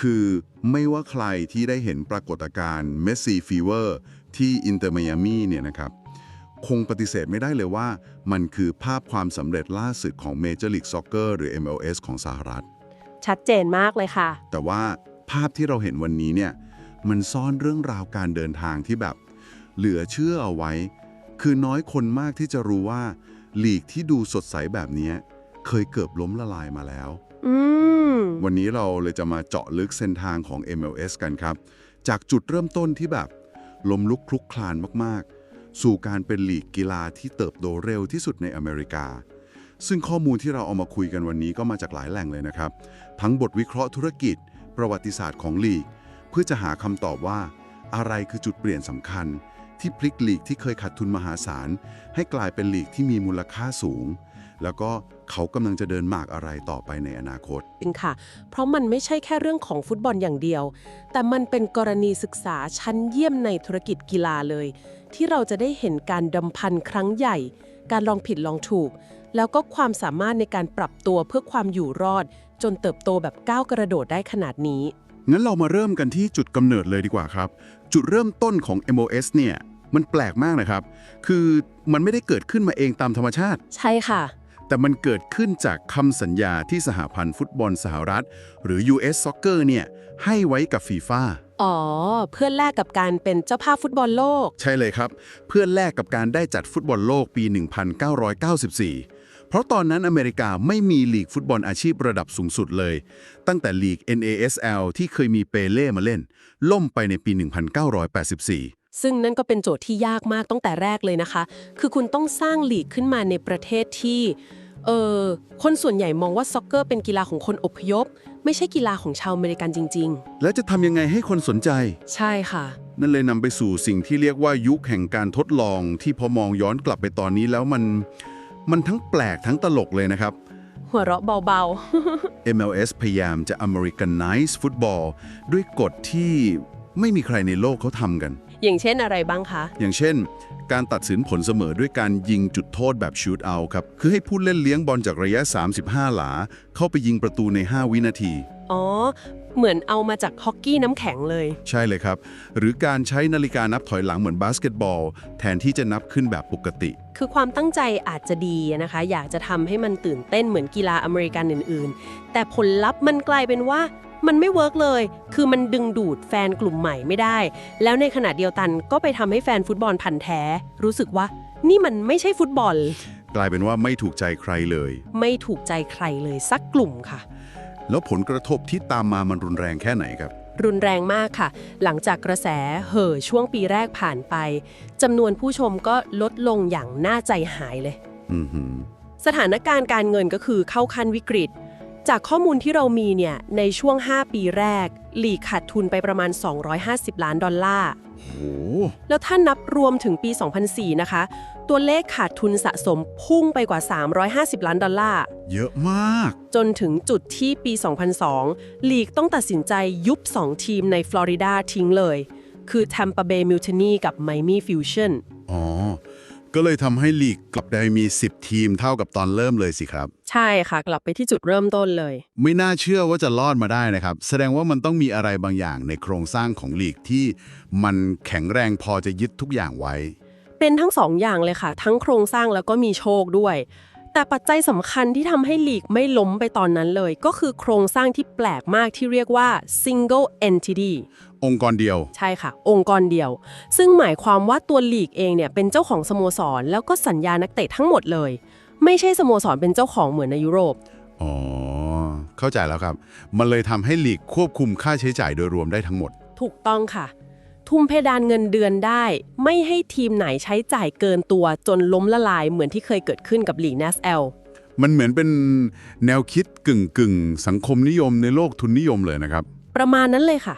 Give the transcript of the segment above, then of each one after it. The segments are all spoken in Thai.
คือไม่ว่าใครที่ได้เห็นปรากฏการณ์เมสซี่ฟีเวอร์ที่อินเตอร์ไมอามีเนี่ยนะครับ คงปฏิเสธไม่ได้เลยว่า มันคือภาพความสำเร็จล่าสุดของ Major League Soccer หรือ MLS ของสหรัฐ ชัดเจนมากเลยค่ะ แต่ว่าภาพที่เราเห็นวันนี้เนี่ยมันซ่อนเรื่องราวการเดินทางที่แบบ เหลือเชื่อเอาไว้ คือน้อยคนมากที่จะรู้ว่าลีกที่ดูสดใสแบบเนี้ยเคยเกือบล้มละลายมาแล้ว อืม วันนี้เราเลยจะมาเจาะลึกเส้นทางของ MLS กันครับ จากจุดเริ่มต้นที่แบบลมลุกคลุกคลานมากๆ สู่การเป็นลีกกีฬาที่เติบโตเร็วที่สุดในอเมริกา ซึ่งข้อมูลที่เราเอามาคุยกันวันนี้ก็มาจากหลายแหล่งเลยนะครับ ทั้งบทวิเคราะห์ธุรกิจ ประวัติศาสตร์ของลีก เพื่อจะหาคำตอบว่า อะไรคือจุดเปลี่ยนสำคัญ ที่พลิกลีกที่เคยขาดทุนมหาศาลให้กลายเป็นลีกที่มีมูลค่าสูง แล้วก็เขากำลังจะเดินหมากอะไรต่อไปในอนาคต จริงค่ะ เพราะมันไม่ใช่แค่เรื่องของฟุตบอลอย่างเดียว แต่มันเป็นกรณีศึกษาชั้นเยี่ยมในธุรกิจกีฬาเลย ที่เราจะได้เห็นการดำพันครั้งใหญ่ การลองผิดลองถูก แล้วก็ความสามารถในการปรับตัวเพื่อความอยู่รอด จนเติบโตแบบก้าวกระโดดได้ขนาดนี้ งั้นเรามาเริ่มกันที่จุดกำเนิดเลยดีกว่าครับ จุดเริ่มต้นของ MOS เนี่ยมันแปลกมากนะครับ คือมันไม่ได้เกิดขึ้นมาเองตามธรรมชาติ ใช่ค่ะ แต่มันเกิดขึ้นจากคำสัญญาที่สหพันธ์ฟุตบอลสหรัฐ หรือ US Soccer เนี่ยให้ไว้กับฟีฟ่าอ๋อ เพื่อแลกกับการเป็นเจ้าภาพฟุตบอลโลก ใช่เลยครับ เพื่อแลกกับการได้จัดฟุตบอลโลกปี 1994 เพราะตอนนั้นอเมริกาไม่มีลีกฟุตบอลอาชีพระดับสูงสุดเลย ตั้งแต่ลีก NASL ที่เคยมีเปเล่มาเล่น ล่มไปในปี 1984ซึ่งนั่นก็เป็นโจทย์ที่ยากมากตั้งแต่แรกเลยนะคะ คือคุณต้องสร้างลีกขึ้นมาในประเทศที่ เออ คนส่วนใหญ่มองว่าซ็อกเกอร์เป็นกีฬาของคนอพยพ ไม่ใช่กีฬาของชาวอเมริกันจริง แล้วจะทำยังไงให้คนสนใจ ๆ ใช่ค่ะ นั่นเลยนำไปสู่สิ่งที่เรียกว่ายุคแห่งการทดลอง ที่พอมองย้อนกลับไปตอนนี้แล้วมัน มันทั้งแปลกทั้งตลกเลยนะครับ หัวเราะเบา MLS พยายามจะ Americanize ฟุตบอล ด้วยกฎที่ไม่มีใครในโลกเขาทำกันๆ อย่างเช่นอะไรบ้างคะ อย่างเช่น การตัดสินผลเสมอด้วยการยิงจุดโทษแบบชูตเอาครับ คือให้ผู้เล่นเลี้ยงบอลจากระยะ 35 หลา เข้าไปยิงประตูใน 5 วินาที อ๋อ เหมือนเอามาจากฮอกกี้น้ำแข็งเลย ใช่เลยครับ หรือการใช้นาฬิกานับถอยหลังเหมือนบาสเกตบอล แทนที่จะนับขึ้นแบบปกติ คือความตั้งใจอาจจะดีนะคะ อยากจะทำให้มันตื่นเต้นเหมือนกีฬาอเมริกันอื่น ๆ แต่ผลลัพธ์มันกลายเป็นว่ามันไม่เวิร์กเลย คือมันดึงดูดแฟนกลุ่มใหม่ไม่ได้ แล้วในขณะเดียวกันก็ไปทำให้แฟนฟุตบอลพันธ์แท้ รู้สึกว่า นี่มันไม่ใช่ฟุตบอล กลายเป็นว่าไม่ถูกใจใครเลย ไม่ถูกใจใครเลยสักกลุ่มค่ะ แล้วผลกระทบที่ตามมามันรุนแรงแค่ไหนครับ รุนแรงมากค่ะ หลังจากกระแสเห่อช่วงปีแรกผ่านไปจำนวนผู้ชมก็ลดลงอย่างน่าใจหายเลย อือหือสถานการณ์การเงินก็คือเข้าขั้นวิกฤต จากข้อมูลที่เรามีเนี่ยในช่วง 5 ปีแรกลีกขาดทุนไปประมาณ 250 ล้านดอลลาร์ โห แล้วถ้านับรวมถึงปี 2004 นะคะ ตัวเลขขาดทุนสะสมพุ่งไปกว่า 350 ล้านดอลลาร์ เยอะมาก จนถึงจุดที่ปี 2002 ลีกต้องตัดสินใจยุบ 2 ทีมในฟลอริดาทิ้งเลย คือ Tampa Bay Mutiny กับ Miami Fusion อ๋อ ก็เลยทำให้ลีกกลับได้มี 10 ทีมเท่ากับตอนเริ่มเลยสิครับ ใช่ค่ะ กลับไปที่จุดเริ่มต้นเลย ไม่น่าเชื่อว่าจะรอดมาได้นะครับ แสดงว่ามันต้องมีอะไรบางอย่างในโครงสร้างของลีกที่มันแข็งแรงพอจะยึดทุกอย่างไว้ เป็นทั้งสองอย่างเลยค่ะ ทั้งโครงสร้างแล้วก็มีโชคด้วย แต่ปัจจัยสำคัญที่ทำให้ลีกไม่ล้มไปตอนนั้นเลย ก็คือโครงสร้างที่แปลกมากที่เรียกว่า single entity องค์กรเดียว ใช่ค่ะ องค์กรเดียว ซึ่งหมายความว่าตัวลีกเองเนี่ยเป็นเจ้าของสโมสร แล้วก็สัญญานักเตะทั้งหมดเลย ไม่ใช่สโมสรเป็นเจ้าของเหมือนในยุโรปอ๋อเข้าใจแล้วครับ มันเลยทำให้ลีกควบคุมค่าใช้จ่ายโดยรวมได้ทั้งหมด ถูกต้องค่ะ ทุ่มเพดานเงินเดือนได้ ไม่ให้ทีมไหนใช้จ่ายเกินตัวจนล้มละลายเหมือนที่เคยเกิดขึ้นกับลีก NASL มันเหมือนเป็นแนวคิดกึ่งกึ่งๆสังคมนิยมในโลกทุนนิยมเลยนะครับ ประมาณนั้นเลยค่ะ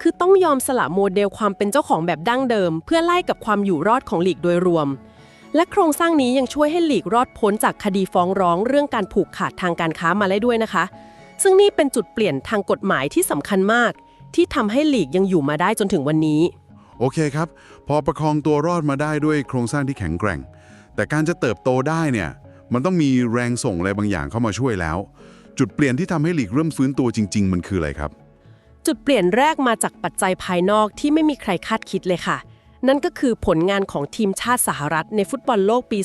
คือต้องยอมสละโมเดลความเป็นเจ้าของแบบดั้งเดิม เพื่อไล่กับความอยู่รอดของลีกโดยรวม และโครงสร้างนี้ยังช่วยให้ลีกรอดพ้นจากคดีฟ้องร้องเรื่องการผูกขาดทางการค้ามาได้ด้วยนะคะ ซึ่งนี่เป็นจุดเปลี่ยนทางกฎหมายที่สำคัญมาก ที่ทำให้ลีกยังอยู่มาได้จนถึงวันนี้ โอเคครับ พอประคองตัวรอดมาได้ด้วยโครงสร้างที่แข็งแกร่ง แต่การจะเติบโตได้เนี่ย มันต้องมีแรงส่งอะไรบางอย่างเข้ามาช่วยแล้ว จุดเปลี่ยนที่ทำให้ลีกเริ่มฟื้นตัวจริง ๆ มันคืออะไรครับ จุดเปลี่ยนแรกมาจากปัจจัยภายนอกที่ไม่มีใครคาดคิดเลยค่ะ นั่นก็คือผลงานของทีมชาติสหรัฐในฟุตบอลโลกปี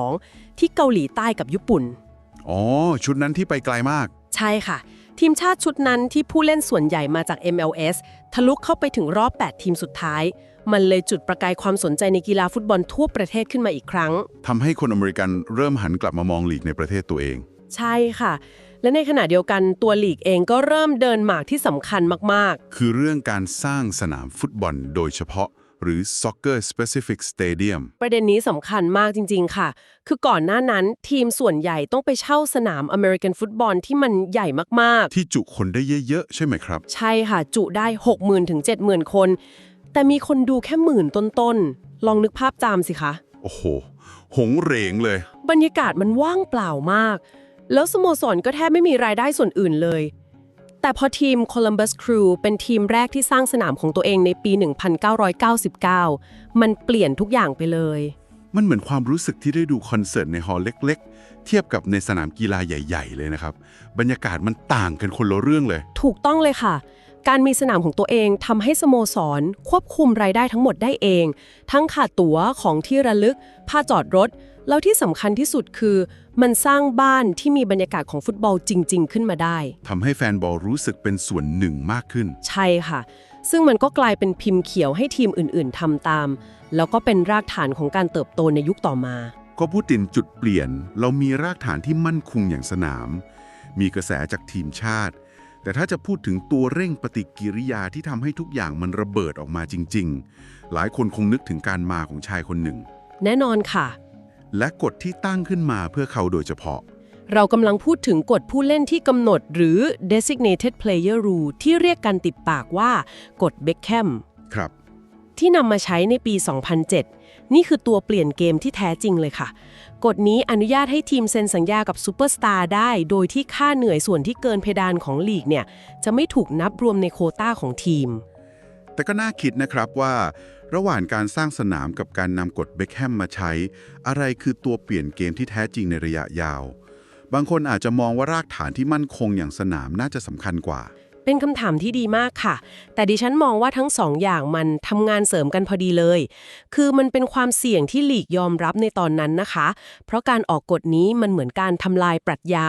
2002 ที่เกาหลีใต้กับญี่ปุ่น อ๋อ ชุดนั้นที่ไปไกลมาก ใช่ค่ะ ทีมชาติชุดนั้นที่ผู้เล่นส่วนใหญ่มาจาก MLS ทะลุเข้าไปถึงรอบ 8 ทีมสุดท้าย มันเลยจุดประกายความสนใจในกีฬาฟุตบอลทั่วประเทศขึ้นมาอีกครั้ง ทำให้คนอเมริกันเริ่มหันกลับมามองลีกในประเทศตัวเอง ใช่ค่ะ และในขณะเดียวกันตัวลีกเองก็เริ่มเดินหมากที่สำคัญมากคือเรื่องการสร้างสนามฟุตบอลโดยเฉพาะ หรือ Soccer Specific Stadium ๆประเด็นนี้สำคัญมากจริง ๆ ค่ะ คือก่อนหน้านั้นทีมส่วนใหญ่ต้องไปเช่าสนามอเมริกันฟุตบอลที่มันใหญ่มากที่จุคนได้เยอะๆ ใช่ไหมครับ ๆ ใช่ค่ะ จุได้ 60,000ถึง70,000 คน แต่มีคนดูแค่หมื่นต้นๆ ลองนึกภาพจามสิคะ โอ้โห หงเหรงเลย บรรยากาศมันว่างเปล่ามาก แล้วสโมสรก็แทบไม่มีรายได้ส่วนอื่นเลย แต่พอทีม Columbus Crew เป็นทีมแรกที่สร้างสนามของตัวเองในปี 1999 มันเปลี่ยนทุกอย่างไปเลย มันเหมือนความรู้สึกที่ได้ดูคอนเสิร์ตในฮอลล์เล็ก ๆ เทียบกับในสนามกีฬาใหญ่ ๆ เลยนะครับ บรรยากาศมันต่างกันคนละเรื่องเลย ถูกต้องเลยค่ะ การมีสนามของตัวเองทำให้สโมสร ควบคุมรายได้ทั้งหมดได้เอง ทั้งค่าตั๋วของที่ระลึกค่าจอดรถ แล้วที่สำคัญที่สุดคือ มันสร้างบ้านที่มีบรรยากาศของฟุตบอลจริง ๆ ขึ้นมาได้ ทำให้แฟนบอลรู้สึกเป็นส่วนหนึ่งมากขึ้น ใช่ค่ะ ซึ่งมันก็กลายเป็นพิมพ์เขียวให้ทีมอื่น ๆทำตาม แล้วก็เป็นรากฐานของการเติบโตในยุคต่อมา ก็พูดถึงจุดเปลี่ยน เรามีรากฐานที่มั่นคงอย่างสนาม มีกระแสจากทีมชาติ แต่ถ้าจะพูดถึงตัวเร่งปฏิกิริยาที่ทำให้ทุกอย่างมันระเบิดออกมาจริง ๆ หลายคนคงนึกถึงการมาของชายคนหนึ่ง แน่นอนค่ะ และกฎที่ตั้งขึ้นมาเพื่อเขาโดยเฉพาะ เรากำลังพูดถึงกฎผู้เล่นที่กำหนดหรือ designated player rule ที่เรียกกันติดปากว่ากฎเบคแคมครับ ที่นำมาใช้ในปี 2007 นี่คือตัวเปลี่ยนเกมที่แท้จริงเลยค่ะ กฎนี้อนุญาตให้ทีมเซ็นสัญญากับซูเปอร์สตาร์ได้ โดยที่ค่าเหนื่อยส่วนที่เกินเพดานของลีกเนี่ยจะไม่ถูกนับรวมในโควต้าของทีม แต่ก็น่าคิดนะครับว่า ระหว่างการสร้างสนามกับการนำกฎเบคแฮมมาใช้ อะไรคือตัวเปลี่ยนเกมที่แท้จริงในระยะยาว บางคนอาจจะมองว่ารากฐานที่มั่นคงอย่างสนามน่าจะสำคัญกว่า เป็นคำถามที่ดีมากค่ะ แต่ดิฉันมองว่าทั้งสองอย่างมันทำงานเสริมกันพอดีเลย คือมันเป็นความเสี่ยงที่หลีกยอมรับในตอนนั้นนะคะ เพราะการออกกฎนี้มันเหมือนการทำลายปรัชญา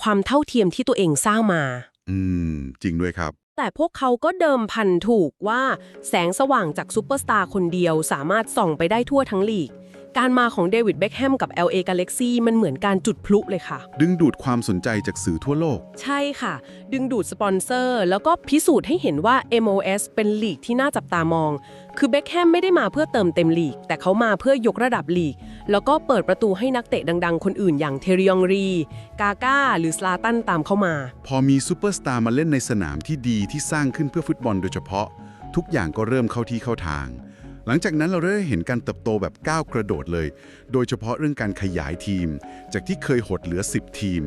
ความเท่าเทียมที่ตัวเองสร้างมา อืม จริงด้วยครับ แต่พวกเขาก็เดิมพันถูกว่า แสงสว่างจากซูเปอร์สตาร์คนเดียวสามารถส่องไปได้ทั่วทั้งลีก การมาของเดวิดเบคแฮมกับ LA Galaxy มันเหมือนการจุดพลุเลยค่ะ ดึงดูดความสนใจจากสื่อทั่วโลก ใช่ค่ะ ดึงดูดสปอนเซอร์ แล้วก็พิสูจน์ให้เห็นว่า MLS เป็นลีกที่น่าจับตามอง คือเบคแฮมไม่ได้มาเพื่อเติมเต็มลีก แต่เขามาเพื่อยกระดับลีก แล้วก็เปิดประตูให้นักเตะดัง ๆ คนอื่นอย่างเทริองรี กาก้า หรือสลาตันตามเข้ามา พอมีซูเปอร์สตาร์มาเล่นในสนามที่ดีที่สร้างขึ้นเพื่อฟุตบอลโดยเฉพาะ ทุกอย่างก็เริ่มเข้าที่เข้าทาง หลังจากนั้นเราได้เห็นการเติบโตแบบก้าวกระโดดเลย โดยเฉพาะเรื่องการขยายทีม จากที่เคยหดเหลือ 10 ทีม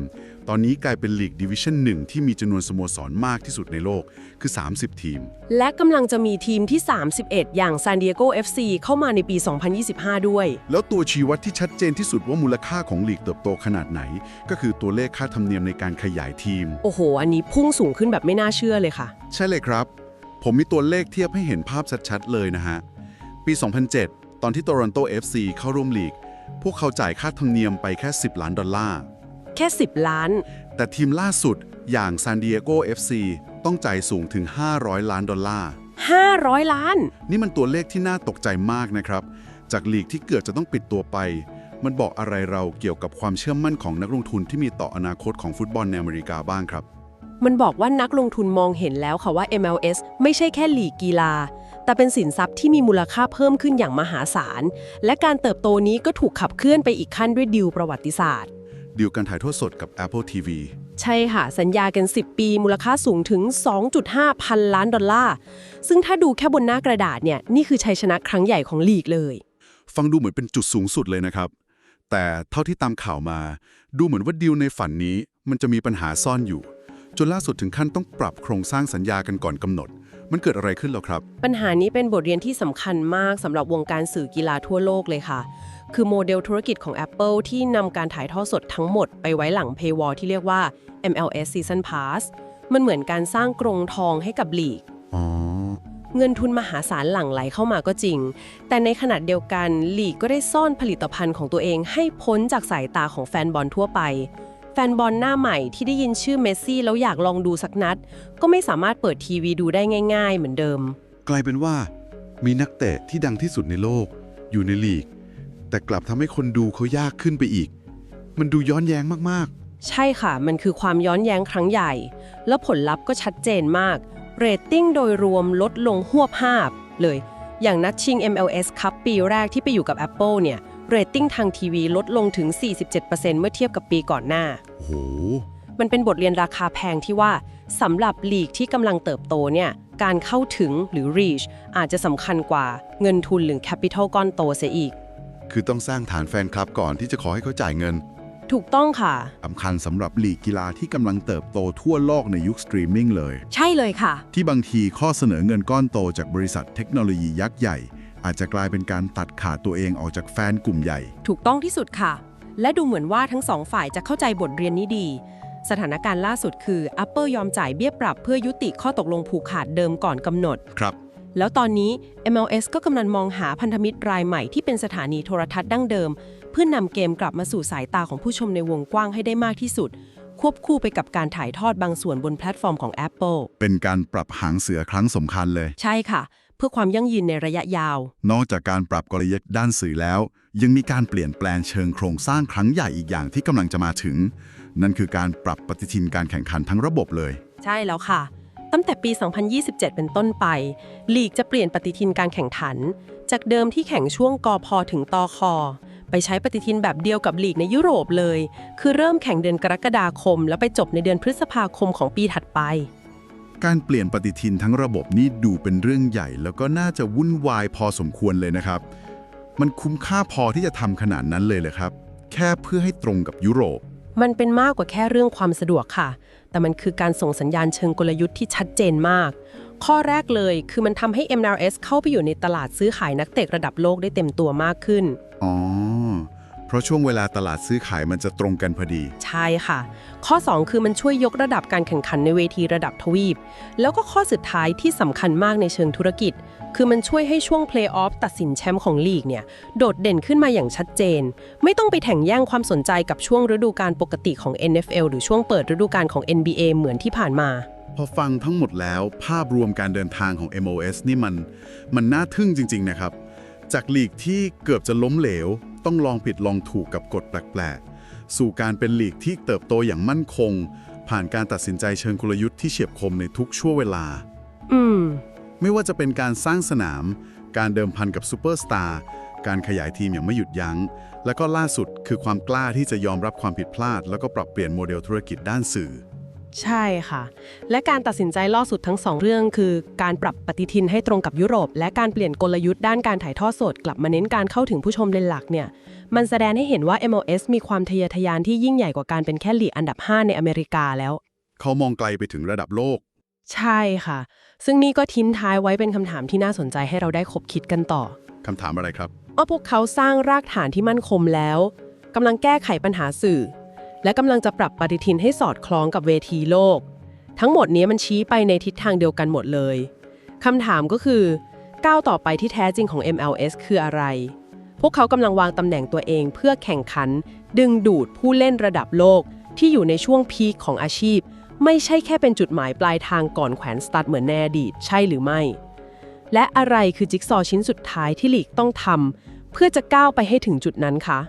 ตอนนี้กลายเป็นลีกดิวิชั่นหนึ่งที่มีจำนวนสโมสรมากที่สุดในโลกคือ 30 ทีม และกำลังจะมีทีมที่ 31 อย่างซานดิเอโก FC เข้ามาในปี 2025 ด้วย แล้วตัวชี้วัดที่ชัดเจนที่สุดว่ามูลค่าของลีกเติบโตขนาดไหน ก็คือตัวเลขค่าธรรมเนียมในการขยายทีม โอ้โห อันนี้พุ่งสูงขึ้นแบบไม่น่าเชื่อเลยค่ะ ใช่เลยครับ ผมมีตัวเลขเทียบให้เห็นภาพชัดๆเลยนะฮะ ปี 2007 ตอนที่โตรอนโต FC เข้าร่วมลีก พวกเขาจ่ายค่าธรรมเนียมไปแค่ 10 ล้านดอลลาร์ แค่ 10 ล้าน แต่ทีมล่าสุดอย่างซานดิเอโก FC ต้องจ่ายสูงถึง 500 ล้านดอลลาร์ 500 ล้าน นี่มันตัวเลขที่น่าตกใจมากนะครับ จากลีกที่เกือบจะต้องปิดตัวไป มันบอกอะไรเราเกี่ยวกับความเชื่อมั่นของนักลงทุนที่มีต่ออนาคตของฟุตบอลในอเมริกาบ้างครับ มันบอกว่านักลงทุนมองเห็นแล้วค่ะว่า MLS ไม่ใช่แค่ลีกกีฬา แต่เป็นสินทรัพย์ที่มีมูลค่าเพิ่มขึ้นอย่างมหาศาล และการเติบโตนี้ก็ถูกขับเคลื่อนไปอีกขั้นด้วยดิวประวัติศาสตร์ ดีลการถ่ายทอดสดกับ Apple TV ใช่ค่ะ สัญญากัน 10 ปี มูลค่าสูงถึง 2.5 พันล้านดอลลาร์ ซึ่งถ้าดูแค่บนหน้ากระดาษเนี่ย นี่คือชัยชนะครั้งใหญ่ของลีกเลย ฟังดูเหมือนเป็นจุดสูงสุดเลยนะครับ แต่เท่าที่ตามข่าวมา ดูเหมือนว่าดีลในฝันนี้มันจะมีปัญหาซ่อนอยู่ จนล่าสุดถึงขั้นต้องปรับโครงสร้างสัญญากันก่อนกำหนด มันเกิดอะไรขึ้นแล้วครับ ปัญหานี้เป็นบทเรียนที่สำคัญมากสำหรับวงการสื่อกีฬาทั่วโลกเลยค่ะ คือโมเดลธุรกิจของ Apple ที่นำการถ่ายทอดสดทั้งหมดไปไว้หลัง Paywall ที่เรียกว่า MLS Season Pass มันเหมือนการสร้างกรงทองให้กับลีกอ๋อเงินทุนมหาศาลหลั่งไหลเข้ามาก็จริง แต่ในขณะเดียวกันลีกก็ได้ซ่อนผลิตภัณฑ์ของตัวเองให้พ้นจากสายตาของแฟนบอลทั่วไปแฟ นบอลหน้าใหม่ที่ได้ยินชื่อเมสซี่แล้วอยากลองดูสักนัด ก็ไม่สามารถเปิดทีวีดูได้ง่าย ๆ เหมือนเดิม กลายเป็นว่า มีนักเตะที่ดังที่สุดในโลก อยู่ในลีก แต่กลับทำให้คนดูเขายากขึ้นไปอีก มันดูย้อนแย้งมากใช่ค่ะ มันคือความย้อนแย้งครั้งใหญ่ แล้วผลลัพธ์ก็ชัดเจนมาก เรตติ้งโดยรวมลดลงหวบห้าบเลย อย่างนัดชิง MLS ครับปีแรกที่ไปอยู่กับ Apple เนี่ย เรตติ้งทางทีวีลดลงถึง 47%เมื่อเทียบกับปีก่อนหน้าๆโอ้โห มันเป็นบทเรียนราคาแพงที่ว่าสำหรับลีกที่กำลังเติบโตเนี่ยการเข้าถึงหรือ reach อาจจะสำคัญกว่าเงินทุนหรือ capital ก้อนโตเสียอีก คือต้องสร้างฐานแฟนคลับก่อนที่จะขอให้เขาจ่ายเงินถูกต้องค่ะ สำคัญสำหรับลีกกีฬาที่กำลังเติบโตทั่วโลกในยุคสตรีมมิ่งเลย ใช่เลยค่ะ ที่บางทีข้อเสนอเงินก้อนโตจากบริษัทเทคโนโลยียักษ์ใหญ่ อาจจะกลายเป็นการตัดขาดตัวเองออกจากแฟนกลุ่มใหญ่ ถูกต้องที่สุดค่ะ และดูเหมือนว่าทั้งสองฝ่ายจะเข้าใจบทเรียนนี้ดี สถานการณ์ล่าสุดคือ Apple ยอมจ่ายเบี้ยปรับเพื่อยุติข้อตกลงผูกขาดเดิมก่อนกำหนด ครับ แล้วตอนนี้ MLS ก็กำลังมองหาพันธมิตรรายใหม่ที่เป็นสถานีโทรทัศน์ดั้งเดิม เพื่อนำเกมกลับมาสู่สายตาของผู้ชมในวงกว้างให้ได้มากที่สุด ควบคู่ไปกับการถ่ายทอดบางส่วนบนแพลตฟอร์มของ Apple เป็นการปรับหางเสือครั้งสำคัญเลย ใช่ค่ะเพื่อความยั่งยืนในระยะยาว นอกจากการปรับกลยุทธ์ด้านสื่อแล้ว ยังมีการเปลี่ยนแปลงเชิงโครงสร้างครั้งใหญ่อีกอย่างที่กำลังจะมาถึง นั่นคือการปรับปฏิทินการแข่งขันทั้งระบบเลย ใช่แล้วค่ะ ตั้งแต่ปี 2027 เป็นต้นไป ลีกจะเปลี่ยนปฏิทินการแข่งขัน จากเดิมที่แข่งช่วงกอพอถึงตอคอไปใช้ปฏิทินแบบเดียวกับลีกในยุโรปเลย คือเริ่มแข่งเดือนกรกฎาคม แล้วไปจบในเดือนพฤษภาคมของปีถัดไป การเปลี่ยนปฏิทินทั้งระบบนี่ดูเป็นเรื่องใหญ่ แล้วก็น่าจะวุ่นวายพอสมควรเลยนะครับ มันคุ้มค่าพอที่จะทำขนาดนั้นเลยเลยครับ แค่เพื่อให้ตรงกับยุโรป มันเป็นมากกว่าแค่เรื่องความสะดวกค่ะ แต่มันคือการส่งสัญญาณเชิงกลยุทธ์ที่ชัดเจนมาก ข้อแรกเลยคือมันทำให้ MLS เข้าไปอยู่ในตลาดซื้อขายนักเตะระดับโลกได้เต็มตัวมากขึ้น อ๋อ เพราะช่วงเวลาตลาดซื้อขายมันจะตรงกันพอดี ใช่ค่ะ ข้อ 2 คือมันช่วยยกระดับการแข่งขันในเวทีระดับทวีป แล้วก็ข้อสุดท้ายที่สำคัญมากในเชิงธุรกิจ คือมันช่วยให้ช่วงเพลย์ออฟตัดสินแชมป์ของลีกเนี่ย โดดเด่นขึ้นมาอย่างชัดเจน ไม่ต้องไปแข่งแย่งความสนใจกับช่วงฤดูกาลปกติของ NFL หรือช่วงเปิดฤดูกาลของ NBA เหมือนที่ผ่านมา พอฟังทั้งหมดแล้วภาพรวมการเดินทางของ MOS นี่มัน มันน่าทึ่งจริง ๆ นะครับ จากลีกที่เกือบจะล้มเหลว ต้องลองผิดลองถูกกับกฎแปลกๆ สู่การเป็นลีกที่เติบโตอย่างมั่นคง ผ่านการตัดสินใจเชิงกลยุทธ์ที่เฉียบคมในทุกช่วงเวลา อืม ไม่ว่าจะเป็นการสร้างสนาม การเดิมพันกับซูเปอร์สตาร์การขยายทีมอย่างไม่หยุดยัง้ง และก็ล่าสุดคือความกล้าที่จะยอมรับความผิดพลาด แล้วก็ปรับเปลี่ยนโมเดลธุรกิจด้านสื่อ ใช่ค่ะ และการตัดสินใจล่าสุดทั้งสองเรื่องคือ การปรับปฏิทินให้ตรงกับยุโรป และการเปลี่ยนกลยุทธ์ด้านการถ่ายทอดสด กลับมาเน้นการเข้าถึงผู้ชมเลนหลักเนี่ย มันแสดงให้เห็นว่า MLS มีความทะเยอทะยานที่ยิ่งใหญ่กว่าการเป็นแค่ลีกอันดับ 5 ในอเมริกาแล้ว เขามองไกลไปถึงระดับโลก ใช่ค่ะ ซึ่งนี่ก็ทิ้งท้ายไว้เป็นคำถามที่น่าสนใจให้เราได้คบคิดกันต่อคำถามอะไรครับว่าพวกเขาสร้างรากฐานที่มั่นคงแล้วกำลังแก้ไขปัญหาสื่อ และกำลังจะปรับปฏิทินให้สอดคล้องกับเวทีโลก ทั้งหมดนี้มันชี้ไปในทิศทางเดียวกันหมดเลยคำถามก็คือก้าวต่อไปที่แท้จริงของ MLS คืออะไร พวกเขากำลังวางตำแหน่งตัวเองเพื่อแข่งขัน ดึงดูดผู้เล่นระดับโลกที่อยู่ในช่วงพีคของอาชีพ ไม่ใช่แค่เป็นจุดหมายปลายทางก่อนแขวนสตาร์ทเหมือนในอดีตใช่หรือไม่ และอะไรคือจิ๊กซอว์ชิ้นสุดท้ายที่ลีกต้องทำเพื่อจะก้าวไปให้ถึงจุดนั้นคะ